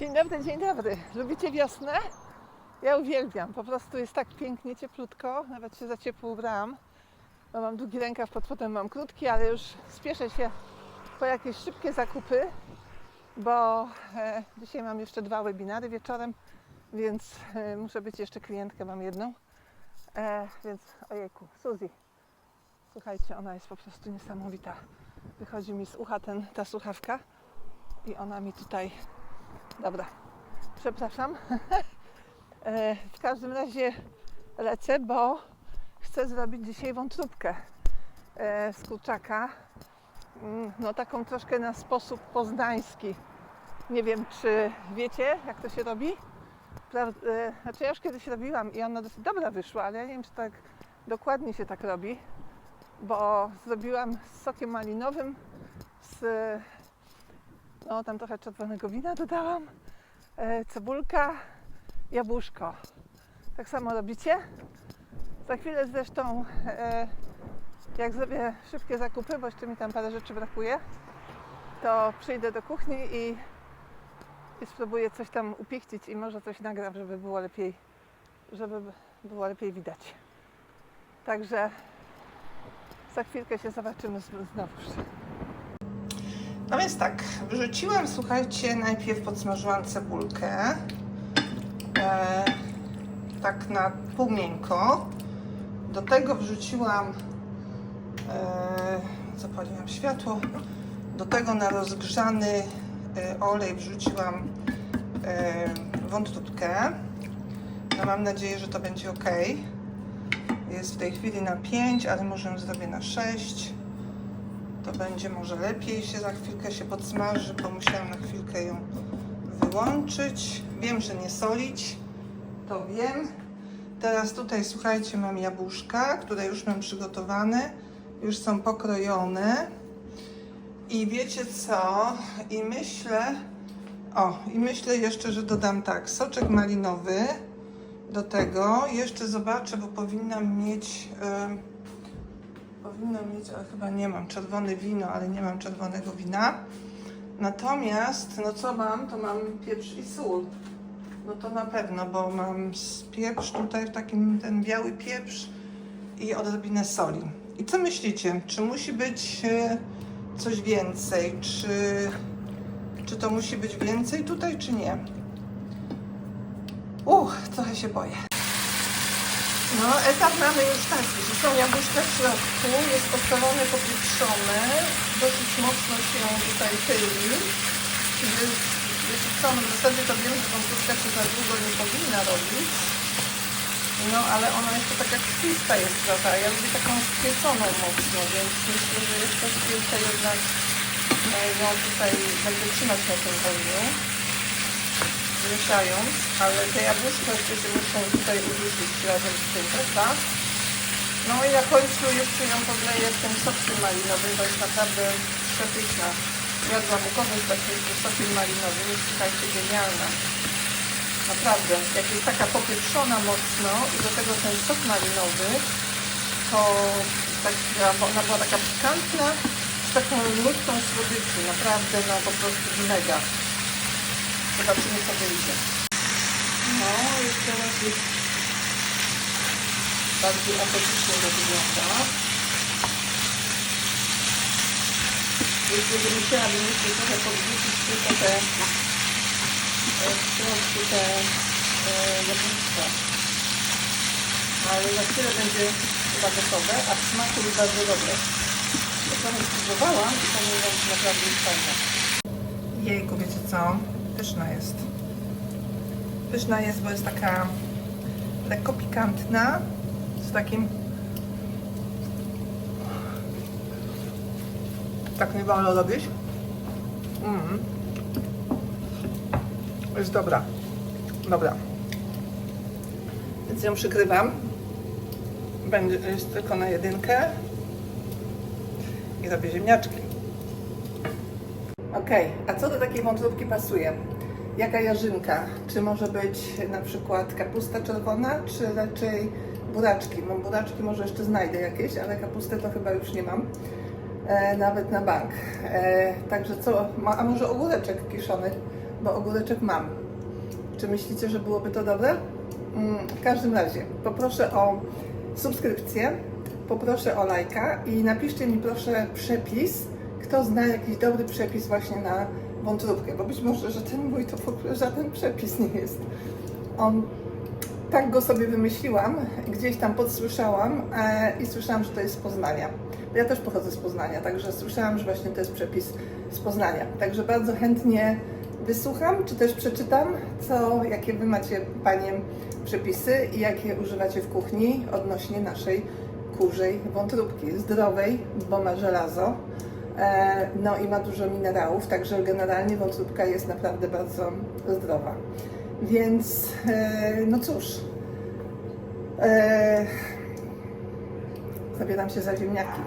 Dzień dobry, dzień dobry. Lubicie wiosnę? Ja uwielbiam. Po prostu jest tak pięknie, cieplutko. Nawet się za ciepło ubrałam. Bo mam długi rękaw, pod spodem mam krótki, ale już spieszę się po jakieś szybkie zakupy, bo e, dzisiaj mam jeszcze dwa webinary wieczorem, więc e, muszę być jeszcze klientkę, mam jedną. E, więc ojejku, Suzy. Słuchajcie, ona jest po prostu niesamowita. Wychodzi mi z ucha ten, ta słuchawka i ona mi tutaj Dobra, przepraszam. E, w każdym razie lecę, bo chcę zrobić dzisiaj wątróbkę e, z kurczaka. Mm, No taką troszkę na sposób poznański. Nie wiem, czy wiecie, jak to się robi? E, Znaczy ja już kiedyś robiłam i ona dosyć dobra wyszła, ale ja nie wiem, czy tak dokładnie się tak robi, bo zrobiłam z sokiem malinowym, z no tam trochę czerwonego wina dodałam, e, cebulka, jabłuszko. Tak samo robicie? Za chwilę zresztą, e, jak zrobię szybkie zakupy, bo jeszcze mi tam parę rzeczy brakuje, to przyjdę do kuchni i, i spróbuję coś tam upiechcić i może coś nagram, żeby było lepiej, żeby było lepiej widać. Także za chwilkę się zobaczymy znowuż. No więc tak, wrzuciłam, słuchajcie, najpierw podsmażyłam cebulkę, e, tak na pół miękko. Do tego wrzuciłam, e, zapaliłam światło, do tego na rozgrzany e, olej wrzuciłam e, wątróbkę. No mam nadzieję, że to będzie ok. Jest w tej chwili na 5, ale może ją zrobię na 6 to będzie może lepiej się za chwilkę się podsmaży, bo musiałam na chwilkę ją wyłączyć. Wiem, że nie solić, to wiem. Teraz tutaj słuchajcie, mam jabłuszka, które już mam przygotowane, już są pokrojone. I wiecie co? I myślę, o, i myślę jeszcze, że dodam tak, soczek malinowy do tego. Jeszcze zobaczę, bo powinnam mieć. em, Powinnam mieć, ale chyba nie mam czerwone wino, ale nie mam czerwonego wina. Natomiast, no co mam, to mam pieprz i sól. No to na pewno, bo mam pieprz tutaj w takim ten biały pieprz i odrobinę soli. I co myślicie? Czy musi być e, coś więcej? Czy, czy to musi być więcej tutaj, czy nie? Uch, trochę się boję. No, etap mamy już taki, że są jabłuszka w środku, jest posolone, popieprzone, dosyć mocno się tutaj pyli. Wiecie co, no w zasadzie to wiem, że wątróbka się za długo nie powinna robić. No, ale ona jeszcze taka krwista jest trochę, ja lubię taką spieconą mocno, więc myślę, że jeszcze chwilkę jednak e, ją tutaj będę trzymać na tym ogniu mieszając, ale te jabłuszka jeszcze się muszą tutaj uduszyć razem z tym, prawda? No i na końcu jeszcze ją podleję tym sokiem malinowym, bo jest naprawdę przepyszna. Jadłam u kogoś takim sokiem malinowym, jest słuchajcie, genialna. Naprawdę, jak jest taka popieprzona mocno i do tego ten sok malinowy, to taka, ona była taka pikantna, z taką nutką słodyczy, naprawdę no po prostu mega. Zobaczymy co wyjdzie. No, jeszcze raz jest bardziej apetycznie to wygląda. Myślę, że musiałabym jeszcze trochę podwrócić tylko te e, w środku te e, jabłuszka. Ale za chwilę będzie chyba gotowe, a w smaku jest bardzo dobre. Ja trochę spróbowałam i powiem Wam, że naprawdę jest fajne. Jejku, wiecie co? Pyszna jest. Pyszna jest, bo jest taka lekko pikantna, z takim... Tak nie wolno robić. Mm. Jest dobra. Dobra. Więc ją przykrywam. Będzie, jest tylko na jedynkę. I robię ziemniaczki. Okej, a co do takiej wątróbki pasuje? Jaka jarzynka? Czy może być na przykład kapusta czerwona, czy raczej buraczki? Mam buraczki, może jeszcze znajdę jakieś, ale kapustę to chyba już nie mam. E, nawet na bank. E, także co? A może ogóreczek kiszony? bo ogóreczek mam. Czy myślicie, że byłoby to dobre? Mm, W każdym razie poproszę o subskrypcję, poproszę o lajka i napiszcie mi proszę przepis, kto zna jakiś dobry przepis właśnie na wątróbkę, bo być może, że ten mój to w ogóle żaden przepis nie jest. On, tak go sobie wymyśliłam, gdzieś tam podsłyszałam e, i słyszałam, że to jest z Poznania. Ja też pochodzę z Poznania, także słyszałam, że właśnie to jest przepis z Poznania. Także bardzo chętnie wysłucham, czy też przeczytam, co, jakie Wy macie, Panie, przepisy i jakie używacie w kuchni odnośnie naszej kurzej wątróbki. Zdrowej, bo ma żelazo, no i ma dużo minerałów, także generalnie wątróbka jest naprawdę bardzo zdrowa. Więc, e, no cóż, e, zabieram się za ziemniaki.